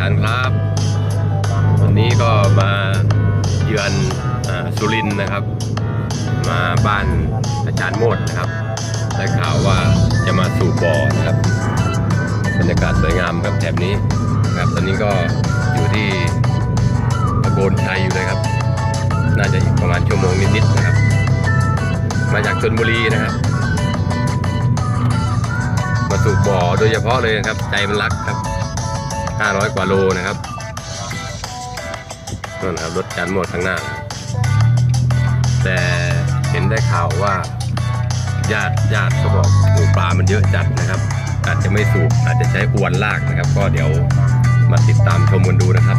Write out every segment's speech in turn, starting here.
ครับผู้ประถิ่นครับ วันนี้ก็มาเยือนอสุรินทร์นะครับ มาบ้านอาจารย์โมดนะครับได้ข่าวว่าจะมาสู่บ่อนะครับบรรยากาศสวยงามครับแถบนี้ครับ ตอนนี้ก็อยู่ที่ตะโกนชัยอยู่เลยครับ น่าจะอีกประมาณชั่วโมงนิดๆนะครับ มาจากชนบุรีนะครับมาสู่บ่อโดยเฉพาะเลยนะครับ ใจมันรักครับ 500 กว่าโลนะครับนั่นะครับรถจานหมดข้างหน้า แต่เห็นได้ข่าวว่าญาติญาติเขาบอกโอ้ปลามันเยอะจัดนะครับอาจจะไม่สูบอาจจะใช้อวนลากนะครับ ก็เดี๋ยวมาติดตามชมกันดูนะครับ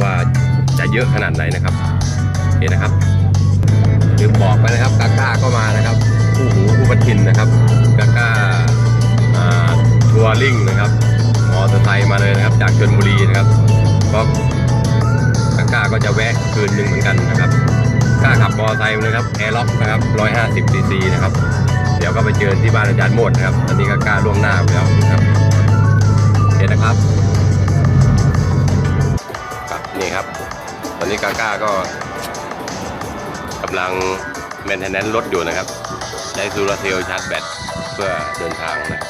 ว่าจะเยอะขนาดไหนนะครับโอเคนะครับลืมบอกไปนะครับกาก้าก็มานะครับคู่หูคู่ปัทินนะครับกาก้าทัวริงนะครับ อเตอร์ไซค์มาเลยนะครับ จากชลบุรีนะครับก็กาก้าก็จะแวะคืนหนึ่งเหมือนกันนะครับก้าขับมอเตอร์ไซค์มาเลยครับแอร์ล็อกนะครับ150ซีซีนะครับ เดี๋ยวก็ไปเจอที่บ้านอาจารย์โมดนะครับ อันนี้ก็ก้าล่วงหน้าไปแล้วนะครับโอเคนะครับครับนี่ครับ ตอนนี้กาก้าก็กำลังแมนเทนแนนรถอยู่นะครับใช้ซูราเซลชาร์จแบตเพื่อเดินทางนะ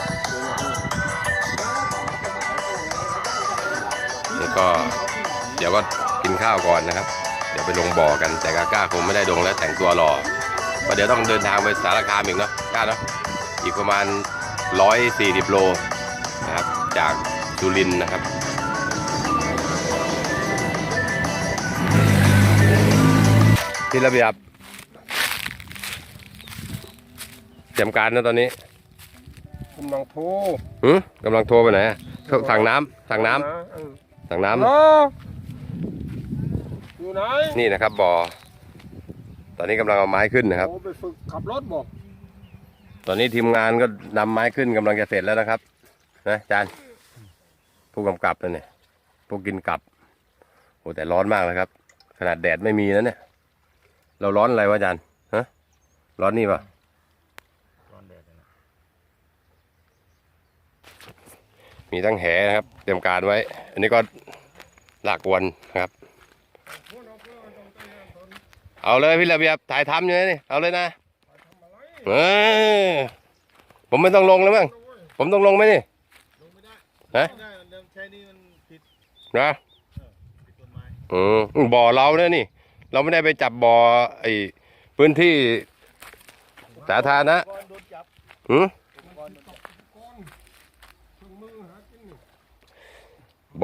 ครับนี่ก็เดี๋ยวก็กินข้าวก่อนนะครับ เดี๋ยวไปลงบ่อกันแต่กาก้าคงไม่ได้ลงแล้วแต่งตัวรอก็เดี๋ยวต้องเดินทางไปสารคามอีกเนาะกล้าเนาะอีกประมาณ 140 โลนะครับจากสุรินทร์นะครับที่ระเบียบเตรียมการนะตอนนี้กำลังโทรหือกำลังโทรไปไหนอะสั่งน้ำสั่งน้ำ เออสั่งน้ำฮัลโหลอยู่ไหนนี่นะครับบ่อ ตอนนี้กำลังเอาไม้ขึ้นนะครับโอ้ไปฝึกขับรถบอกตอนนี้ทีมงานก็นำไม้ขึ้นกำลังจะเสร็จแล้วนะครับ นะอาจารย์ผู้กำกับนะเนี่ยผู้กินกลับโอ้แต่ร้อนมากเลยครับ ขนาดแดดไม่มีนะเนี่ย เราร้อนอะไรวะอาจารย์ฮะร้อนนี่ปะ มีตั้งแหนะครับ เตรียมการไว้ อันนี้ก็ลากวนนะครับ เอาเลยพี่ระเบียบถ่ายทำอยู่นะนี่เอาเลยนะเออผมไม่ต้องลงแล้วมั้งผมต้องลงไหมนี่ฮะนะอืมบ่อเราเนี่ยนี่ เราไม่ได้ไปจับบ่อไอ้พื้นที่สาธารณะก่อนโดนจับหืมก่อนโดนจับ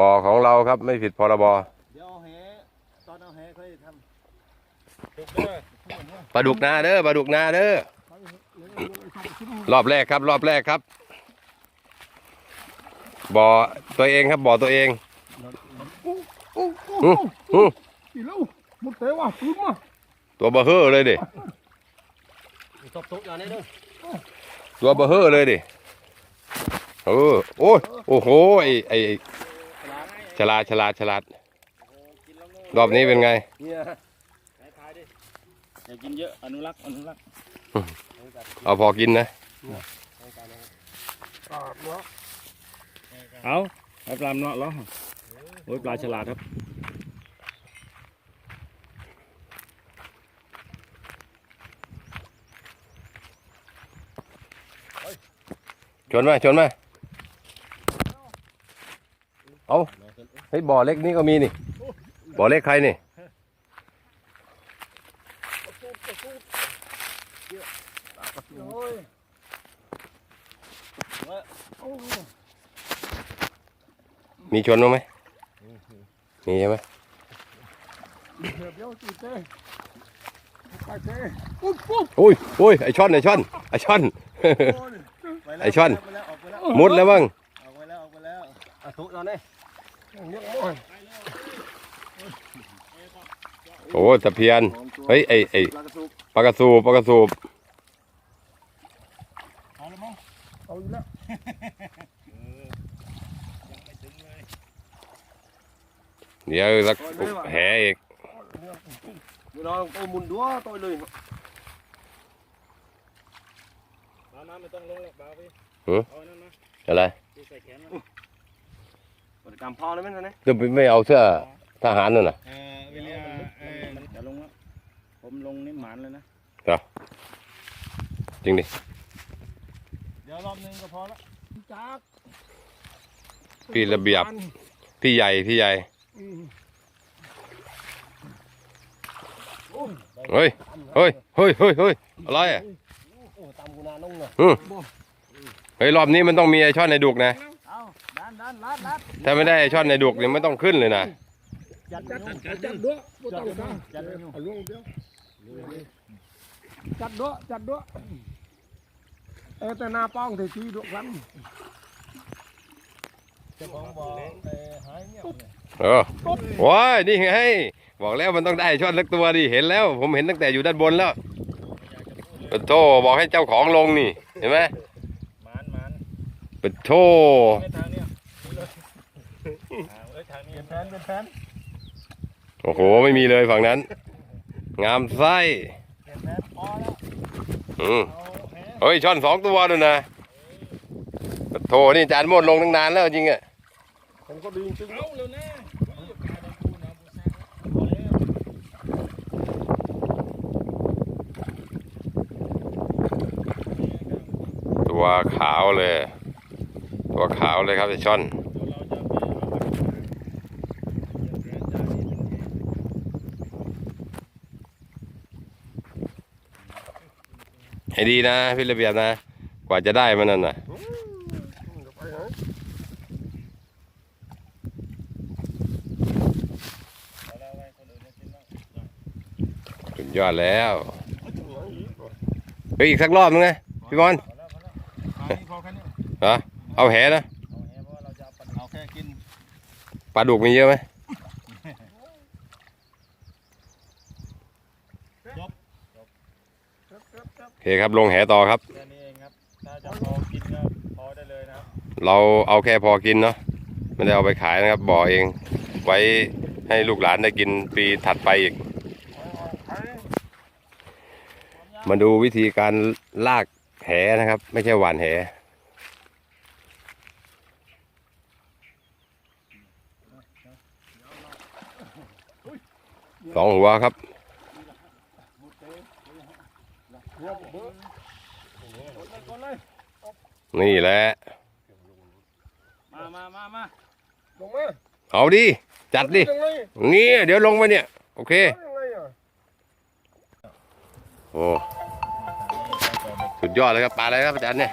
บ่อของเราครับไม่ผิดพรบเดี๋ยวเอาแหตอนเอาแหค่อยทำถูกเด้อปลาดุกนาเด้อปลาดุกนาเด้อรอบแรกครับรอบแรกครับ บ่อตัวเองครับบ่อตัวเองโอ้โหอืมอืมอีแล้วหมดเตะว่ะปืนมาตัวเบอร์เฮอเลยดิตบตุกอย่างนี้เด้อตัวเบอร์เฮอเลยดิเออโอ้ยโอ้โหไอ้ไอ้ไอ้ ฉลาดฉลาดฉลาดรอบนี้เป็นไง เนี่ยถ่ายดิอย่ากินเยอะอนุรักษ์อนุรักษ์เอาพอกินนะปาดเนาะเอาไอ้ปลาเนาะเหรอโอ้ยปลาฉลาดครับชนมาชนมาเอา เฮ้ยบ่อเล็กนี่ก็มีนี่ บ่อเล็กใครนี่โอ้ยมีชนบ้างไหมมีใช่ไหมเดี๋ยวเดี๋ยวจีเต้ไปเต้ปุ๊บปุ๊บอุ้ยอุ้ยไอช่อนไอช่อนไอช่อนไอ้ช่อนไปแล้วออกไปแล้วมุดแล้วบ้างออกไปแล้วออกไปแล้วอะทุกตอนนี้เยอะมาก โอ้ตะเพียน เฮ้ยไอไอปลากระสุกปลากระสูบปลากระสูบเอาแล้วมั้งเอาอีกแล้วเดี๋ยวสักแหอีกเดี๋ยวเราเอาหมุนดัวต่อยเลยปลาน้ำไม่ต้องลงหรอกปลาพี่หือเอานั่นนะอะไร ดูใส่แขนมาจำพอเลยไหมท่านเนี่ยจะไม่เอาเสื้อทหารนั่นน่ะเออวิลเลียเออจะลงแล้วผมลงนี่หมานเลยนะจริงดิ เดี๋ยวรอบนึงก็พอละจากพี่ระเบียบ พี่ใหญ่ พี่ใหญ่อืมเฮ้ย เฮ้ย เฮ้ย เฮ้ย เฮ้ย อะไรอะ โอ้ตามกูนาลงเลยอืมเฮ้ย รอบนี้มันต้องมีไอช่อนในดุกนะเอาดัน ดันลัดลัดถ้าไม่ได้ไอช่อนในดุกเนี่ยไม่ต้องขึ้นเลยนะจัดจัจัดจัดด้วยบ่ต้องซะจัดลยเอาลงเดียวจัดด้วยจัดด้วยเออแต่หน้าป้องแต่ทีด้วยกันเจ้าของบอกเออหายเงียบเลยเออโอ้ยนี่ไงบอกแล้วมันต้องได้ช่อนสักตัวดิเห็นแล้ว ผมเห็นตั้งแต่อยู่ด้านบนแล้วปโทบอกให้เจ้าของลงนี่ เห็นไหมหมานมานปโท เอ้ยทางนี้เป็นแผนเป็นแผนโอ้โห ไม่มีเลยฝั่งนั้น งามไส้เป็นแผนพอแล้วอืมเอาแหเฮ้ยช่อนสองตัวด้วยนะปะโทนี่จานโมดลงตั้งนานแล้วจริงอะผมก็ดีจริงเอาเร็วแน่พอแล้วตัวขาวเลย ตัวขาวเลยครับไอช่อน ให้ ดีนะพี่ระเบียบนะ กว่าจะได้มันนั่นน่ะไปไหนสุดยอดแล้วเฮ้ยอีกสักรอบนึงไงพี่บอลพอแค่นี้เหรอเอาแหนะเอาแหเพราะว่าเราจะเอาปลาเอาแค่กิน ปลาดุกมีเยอะไหมโอ เคครับลงแหต่อครับ แค่นี้เองครับถ้าจะพอกินก็พอได้เลยนะครับเราเอาแค่พอกินเนาะไม่ได้เอาไปขายนะครับบ่อเอง ไว้ให้ลูกหลานได้กินปีถัดไปอีก มาดูวิธีการลากแหนะครับ ไม่ใช่หวานแหสองหัวครับ นี่แหละ มามามามาลงมาเอาดิ จัดดิยังไงนี่ เดี๋ยวลงมาเนี่ย โอเคยังไงอะโอ้สุดยอดเลยครับปลาอะไรครับอาจารย์เนี่ย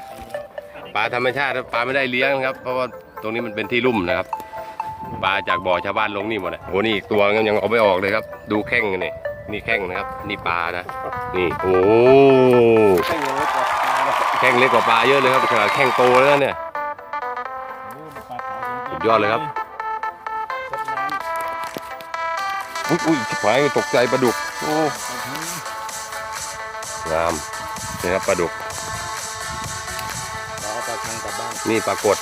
ปลาธรรมชาติครับปลาไม่ได้เลี้ยงครับ เพราะว่าตรงนี้มันเป็นที่ลุ่มนะครับ ปลาจากบ่อชาวบ้านลงนี่หมดเลยโอ้นี่อีกตัวยังเอาไม่ออกเลยครับ ดูแข้งนี่ นี่แข้งนะครับ นี่ปลานะ นี่โอ้แข้งเล็กกว่าปลาเยอะเลยครับขนาดแข้งโตแล้วนะเนี่ยสุดยอดเลยครับอุ้ยอุ้ยชิบหายตกใจปลาดุกโอ้งามนี่ครับปลาดุกเราเอาปลาคังกลับบ้านนี่ปลากด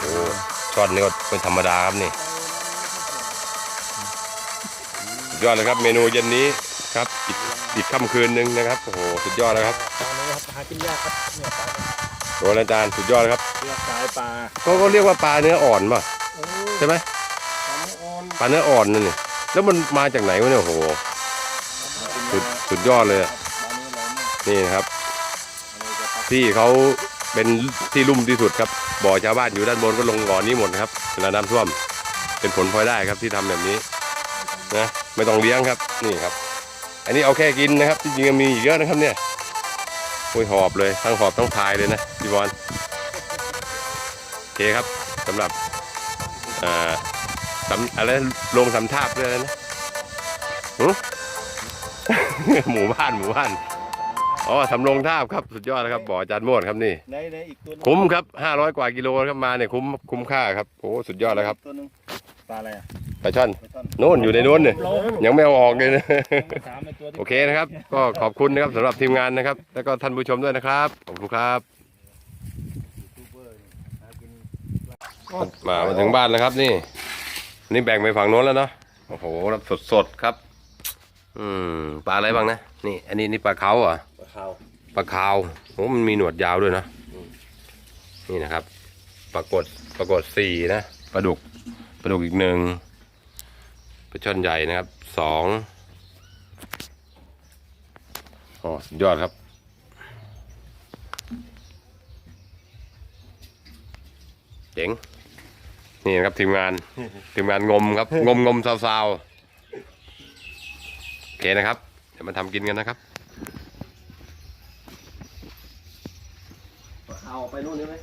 โอ้ช็อตนี่ก็เป็นธรรมดาครับนี่ ยอดเลยครับ เมนูเย็นนี้ครับ อีกอีกค่ำคืนหนึ่งนะครับโอ้โหสุดยอดแล้วครับปลานี้ครับหากินยากครับเนี่ยปลาโดนอาจารย์สุดยอดเลยครับเลือกสายปลาก็ก็เรียกว่าปลาเนื้ออ่อนป่ะโอ้ใช่ไหมทำอ่อนปลาเนื้ออ่อนนั่นนี่แล้วมันมาจากไหนวะเนี่ยโอ้โหสุดสุดยอดเลยอะปลานี้เราไม่นี่นะครับ อะไรจะปลาที่เขาเป็นที่ลุ่มที่สุดครับ บ่อชาวบ้านอยู่ด้านบนก็ลงบ่อนี้หมดนะครับเวลาน้ำท่วม เป็นผลพลอยได้ครับที่ทำแบบนี้นะ ไม่ต้องเลี้ยงครับนี่ครับ อันนี้เอาแค่กินนะครับ จริงๆมีอีกเยอะนะครับเนี่ยโอ้ยหอบเลยทั้งหอบทั้งพายเลยนะพี่บอลโอเคครับสำหรับอ่าสำอะไรลงสำทาบเลยนะหึหมู่บ้านหมู่บ้าน อ๋อสำโรงทาบครับสุดยอดนะครับบ่ออาจารย์โมดครับนี่ในในอีกตัวหนึงคุ้มครับห้าร้อยกว่ากิโลครับมาเนี่ยคุ้มคุ้มค่าครับโอ้สุดยอดแล้วครับตัวหนึงปลาอะไรอะปลาช่อนไม่ต้นโน่นอยู่ในโน้นเนี่ยยังไม่เอาออกเลยนะถามในตัวที่ โอเคนะครับ ก็ขอบคุณนะครับสำหรับทีมงานนะครับ แล้วก็ท่านผู้ชมด้วยนะครับ ขอบคุณครับยูทูบเบอร์นี่หากินมามาถึงบ้านแล้วครับนี่อันนี่แบ่งไปฝั่งโน้นแล้วเนาะ โอ้โหรับสดสดๆครับ อืมปลาอะไรบ้างนะนี่ อันนี้นี่ปลาเขาเหรอปลาขาวปลาคาวโอ้มันมีหนวดยาวด้วยนะนี่นะครับปรากฏปรากฏสี่นะปลาดุกปลาดุกอีกหนึ่งปลาช่อนใหญ่นะครับสองอ๋อสุดยอดครับ เจ๋งนี่นะครับทีมงาน ทีมงานงมครับ งมงมซาวซาวโอ เคนะครับ เดี๋ยวมาทำกินกันนะครับเอาไปนู่นได้ไหม